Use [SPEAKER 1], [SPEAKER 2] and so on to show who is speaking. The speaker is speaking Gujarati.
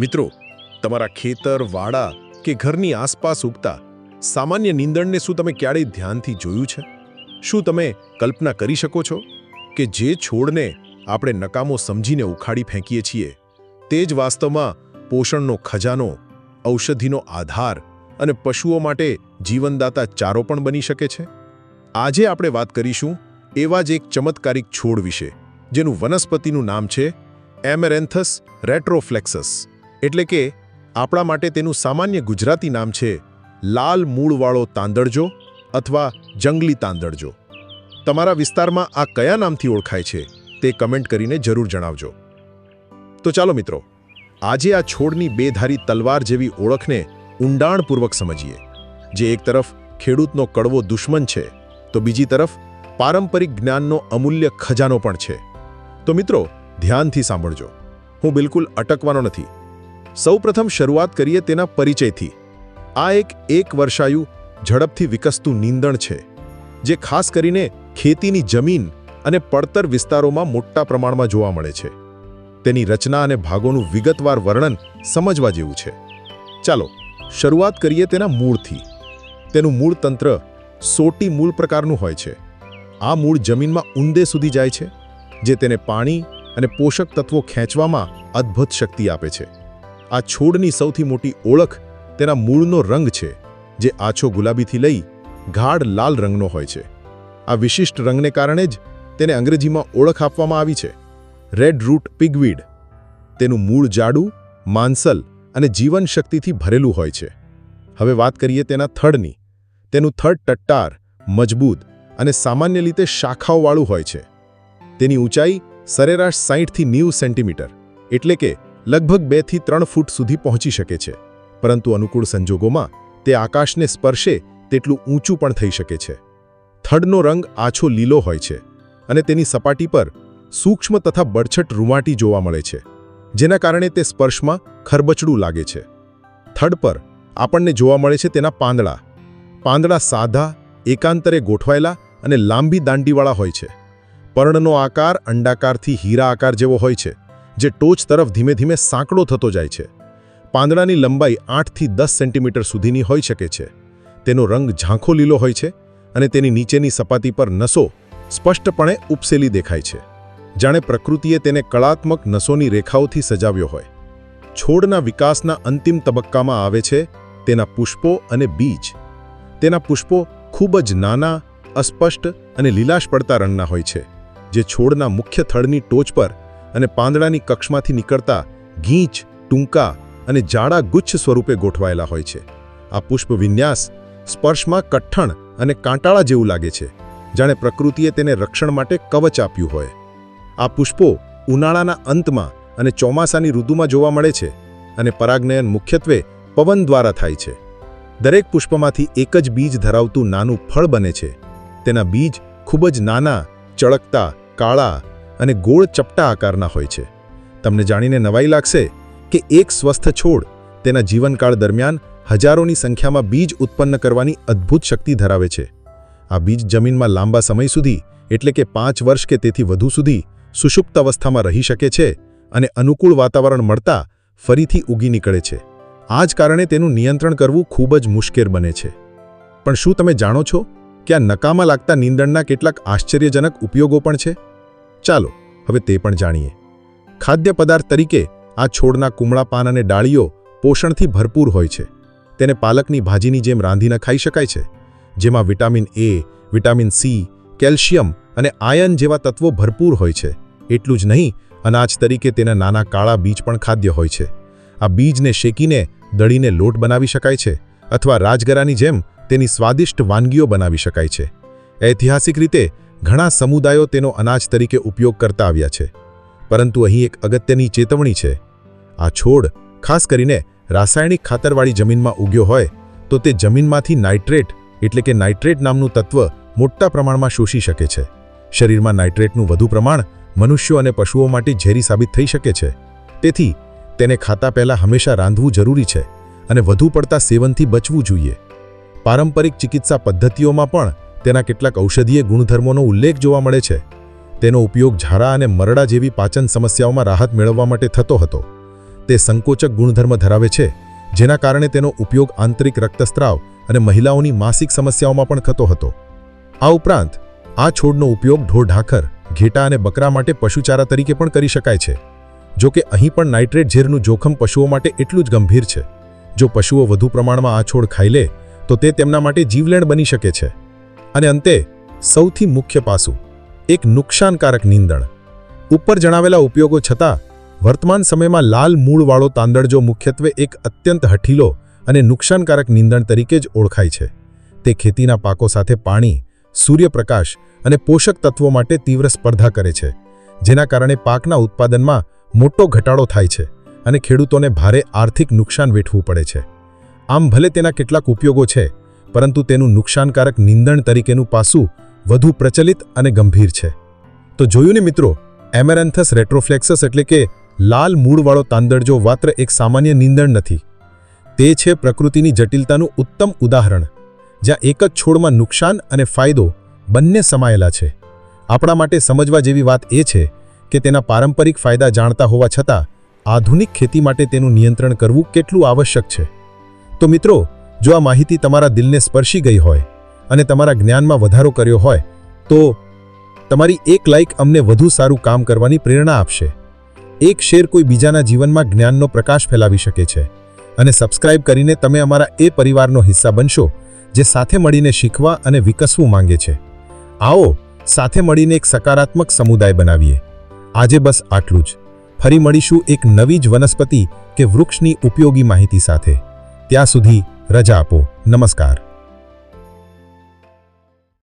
[SPEAKER 1] મિત્રો, તમારા ખેતર, વાડા કે ઘરની આસપાસ ઉગતા સામાન્ય નીંદણને શું તમે ક્યારેય ધ્યાનથી જોયું છે? શું તમે કલ્પના કરી શકો છો કે જે છોડને આપણે નકામો સમજીને ઉખાડી ફેંકીએ છીએ, તે જ વાસ્તવમાં પોષણનો ખજાનો, ઔષધિનો આધાર અને પશુઓ માટે જીવનદાતા ચારો પણ બની શકે છે? આજે આપણે વાત કરીશું એવા જ એક ચમત્કારિક છોડ વિશે, જેનું વનસ્પતિનું નામ છે એમેરેન્થસ રેટ્રોફ્લેક્સસ. એટલે કે, આપણા માટે તેનું સામાન્ય ગુજરાતી નામ છે, લાલ મૂળવાળો તાંદળજો અથવા જંગલી તાંદળજો. તમારા વિસ્તારમાં આ કયા નામથી ઓળખાય છે, તે કમેન્ટ કરીને જરૂર જણાવજો. તો ચાલો મિત્રો, આજે આ છોડની બેધારી તલવાર જેવી ઓળખને ઊંડાણપૂર્વક સમજીએ. જે એક તરફ ખેડૂતનો કડવો દુશ્મન છે, તો બીજી તરફ પારંપરિક જ્ઞાનનો અમૂલ્ય ખજાનો પણ છે. તો મિત્રો, ધ્યાનથી સાંભળજો. હું બિલકુલ અટકવાનો નથી. સૌપ્રથમ શરૂઆત કરીએ તેના પરિચયથી. આ એક એક વર્ષાયુ ઝડપથી વિકસતું નીંદણ છે, જે ખાસ કરીને ખેતીની જમીન અને પડતર વિસ્તારોમાં મોટા પ્રમાણમાં જોવા મળે છે. તેની રચના અને ભાગોનું વિગતવાર વર્ણન સમજવા જેવું છે. ચાલો, શરૂઆત કરીએ તેના મૂળથી. તેનું મૂળ તંત્ર સોટી મૂળ પ્રકારનું હોય છે. આ મૂળ જમીનમાં ઊંડે સુધી જાય છે, જે તેને પાણી અને પોષક તત્વો ખેંચવામાં અદ્ભુત શક્તિ આપે છે. આ છોડની સૌથી મોટી ઓળખ તેના મૂળનો રંગ છે, જે આછો ગુલાબીથી લઈ ગાઢ લાલ રંગનો હોય છે. આ વિશિષ્ટ રંગને કારણે જ તેને અંગ્રેજીમાં ઓળખ આપવામાં આવી છે. રેડ રૂટ પિગવીડ તેનું મૂળ જાડું, માંસલ અને જીવનશક્તિથી ભરેલું હોય છે. હવે વાત કરીએ તેના થડની. તેનું થડ ટટ્ટાર, મજબૂત અને સામાન્ય રીતે શાખાઓવાળું હોય છે. તેની ઊંચાઈ સરેરાશ સાહીઠથી નેવું સેન્ટીમીટર, એટલે કે લગભગ બેથી ત્રણ ફૂટ સુધી પહોંચી શકે છે. પરંતુ અનુકૂળ સંજોગોમાં તે આકાશને સ્પર્શે તેટલું ઊંચું પણ થઈ શકે છે. થડનો રંગ આછો લીલો હોય છે અને તેની સપાટી પર સૂક્ષ્મ તથા બળછટ રૂવાટી જોવા મળે છે, જેના કારણે તે સ્પર્શમાં ખરબચડું લાગે છે. થડ પર આપણને જોવા મળે છે તેના પાંદડા. પાંદડા સાદા એકાંતરે ગોઠવાયેલા અને લાંબી દાંડીવાળા હોય છે. પર્ણનો આકાર અંડાકારથી હીરા આકાર જેવો હોય છે. જે ટોચ તરફ ધીમે ધીમે સાંકડો થતો જાય છે. પાંદડાની લંબાઈ આઠથી દસ સેન્ટીમીટર સુધીની હોઈ શકે છે. તેનો રંગ ઝાંખો લીલો હોય છે અને તેની નીચેની સપાટી પર નસો સ્પષ્ટપણે ઉપસેલી દેખાય છે. જાણે પ્રકૃતિએ તેને કળાત્મક નસોની રેખાઓથી સજાવ્યો હોય. છોડના વિકાસના અંતિમ તબક્કામાં આવે છે તેના પુષ્પો અને બીજ. તેના પુષ્પો ખૂબ જ નાના, અસ્પષ્ટ અને લીલાશ પડતા રંગના હોય છે, જે છોડના મુખ્ય થડની ટોચ પર અને પાંદડાની કક્ષમાંથી નીકળતા ગીંચ, ટૂંકા અને જાડા ગુચ્છ સ્વરૂપે ગોઠવાયેલા હોય છે. આ પુષ્પ વિન્યાસ સ્પર્શમાં કઠણ અને કાંટાળા જેવું લાગે છે, જાણે પ્રકૃતિએ તેને રક્ષણ માટે કવચ આપ્યું હોય. આ પુષ્પો ઉનાળાના અંતમાં અને ચોમાસાની ઋતુમાં જોવા મળે છે અને પરાગનયન મુખ્યત્વે પવન દ્વારા થાય છે. દરેક પુષ્પમાંથી એક જ બીજ ધરાવતું નાનું ફળ બને છે. તેના બીજ ખૂબ જ નાના, ચળકતા, કાળા અને ગોળ ચપટા આકારના હોય છે. તમને જાણીને નવાઈ લાગશે કે એક સ્વસ્થ છોડ તેના જીવનકાળ દરમિયાન હજારોની સંખ્યામાં બીજ ઉત્પન્ન કરવાની અદ્ભુત શક્તિ ધરાવે છે. આ બીજ જમીનમાં લાંબા સમય સુધી, એટલે કે પાંચ વર્ષ કે તેથી વધુ સુધી, સુષુપ્ત અવસ્થામાં રહી શકે છે અને અનુકૂળ વાતાવરણ મળતા ફરીથી ઉગી નીકળે છે. આ જ કારણે તેનું નિયંત્રણ કરવું ખૂબ જ મુશ્કેલ બને છે. પણ શું તમે જાણો છો કે આ નકામા લાગતા નીંદણના કેટલાક આશ્ચર્યજનક ઉપયોગો પણ છે? ચાલો, હવે તે પણ જાણીએ. ખાદ્ય પદાર્થ તરીકે આ છોડના કુમળા પાન અને ડાળીઓ પોષણથી ભરપૂર હોય છે. તેને પાલકની ભાજીની જેમ રાંધીને ખાઈ શકાય છે, જેમાં vitamin A vitamin C calcium અને આયન જેવા તત્વો ભરપૂર હોય છે. એટલું જ નહીં, અનાજ તરીકે તેના નાના કાળા બીજ પણ ખાદ્ય હોય છે. આ બીજને શેકીને દળીને લોટ બનાવી શકાય છે અથવા રાજગરાની જેમ તેની સ્વાદિષ્ટ વાનગીઓ બનાવી શકાય છે. ઐતિહાસિક રીતે ઘણા સમુદાયો તેનો અનાજ તરીકે ઉપયોગ કરતા આવ્યા છે. પરંતુ અહીં એક અગત્યની ચેતવણી છે. આ છોડ, ખાસ કરીને રાસાયણિક ખાતરવાળી જમીનમાં ઉગ્યો હોય, તો તે જમીનમાંથી નાઇટ્રેટ, એટલે કે નાઇટ્રેટ નામનું તત્વ મોટા પ્રમાણમાં શોષી શકે છે. શરીરમાં નાઇટ્રેટનું વધુ પ્રમાણ મનુષ્યો અને પશુઓ માટે ઝેરી સાબિત થઈ શકે છે. તેથી, તેને ખાતા પહેલાં હંમેશા રાંધવું જરૂરી છે અને વધુ પડતા સેવનથી બચવું જોઈએ. પારંપરિક ચિકિત્સા પદ્ધતિઓમાં પણ તેના કેટલાક ઔષધીય ગુણધર્મોનો ઉલ્લેખ જોવા મળે છે. તેનો ઉપયોગ ઝાડા અને મરડા જેવી પાચન સમસ્યાઓમાં રાહત મેળવવા માટે થતો હતો. તે સંકોચક ગુણધર્મ ધરાવે છે, જેના કારણે તેનો ઉપયોગ આંતરિક રક્તસ્ત્રાવ અને મહિલાઓની માસિક સમસ્યાઓમાં પણ થતો હતો. આ ઉપરાંત, આ છોડનો ઉપયોગ ઢોરઢાખર ઘેટા અને બકરા માટે પશુચારા તરીકે પણ કરી શકાય છે. જો કે અહીં પણ નાઇટ્રેટ ઝેરનું જોખમ પશુઓ માટે એટલું જ ગંભીર છે. જો પશુઓ વધુ પ્રમાણમાં આ છોડ ખાઈ લે, તો તે તેમના માટે જીવલેણ બની શકે છે. અને અંતે સૌથી મુખ્ય પાસું, એક નુકસાનકારક નીંદણ. ઉપર જણાવેલા ઉપયોગો છતાં, વર્તમાન સમયમાં લાલ મૂળવાળો તાંદળજો મુખ્યત્વે એક અત્યંત હઠીલો અને નુકસાનકારક નીંદણ તરીકે જ ઓળખાય છે. તે ખેતીના પાકો સાથે પાણી, સૂર્યપ્રકાશ અને પોષક તત્વો માટે તીવ્ર સ્પર્ધા કરે છે, જેના કારણે પાકના ઉત્પાદનમાં મોટો ઘટાડો થાય છે અને ખેડૂતોને ભારે આર્થિક નુકસાન વેઠવું પડે છે. આમ ભલે તેના કેટલાક ઉપયોગો છે પરંતુ તેનું નુકસાનકારક નિંદણ તરીકેનું પાસું વધુ પ્રચલિત અને ગંભીર છે. તો જોયું ને મિત્રો, એમેરેન્થસ રેટ્રોફ્લેક્સસ એટલે કે લાલ મૂળવાળો તાંદળજો માત્ર એક સામાન્ય નિંદણ નથી. તે છે પ્રકૃતિની જટિલતાનું ઉત્તમ ઉદાહરણ, જ્યાં એક જ છોડમાં નુકસાન અને ફાયદો બંને સમાયેલા છે. આપણા માટે સમજવા જેવી વાત એ છે કે તેના પારંપરિક ફાયદા જાણતા હોવા છતાં આધુનિક ખેતી માટે તેનું નિયંત્રણ કરવું કેટલું આવશ્યક છે. તો મિત્રો જો આ માહિતી તમારા દિલને સ્પર્શી ગઈ હોય અને તમારા જ્ઞાનમાં વધારો કર્યો હોય, તો તમારી એક લાઇક અમને વધુ સારું કામ કરવાની પ્રેરણા આપશે. એક શેર કોઈ બીજાના જીવનમાં જ્ઞાનનો પ્રકાશ ફેલાવી શકે છે. અને સબસ્ક્રાઇબ કરીને તમે અમારા એ પરિવારનો હિસ્સા બનશો, જે સાથે મળીને શીખવા અને વિકસવું માંગે છે. આવો, સાથે મળીને એક સકારાત્મક સમુદાય બનાવીએ. આજે બસ આટલું જ. ફરી મળીશું એક નવી જ વનસ્પતિ કે વૃક્ષની ઉપયોગી માહિતી સાથે. ત્યાં સુધી રજા આપો. નમસ્કાર.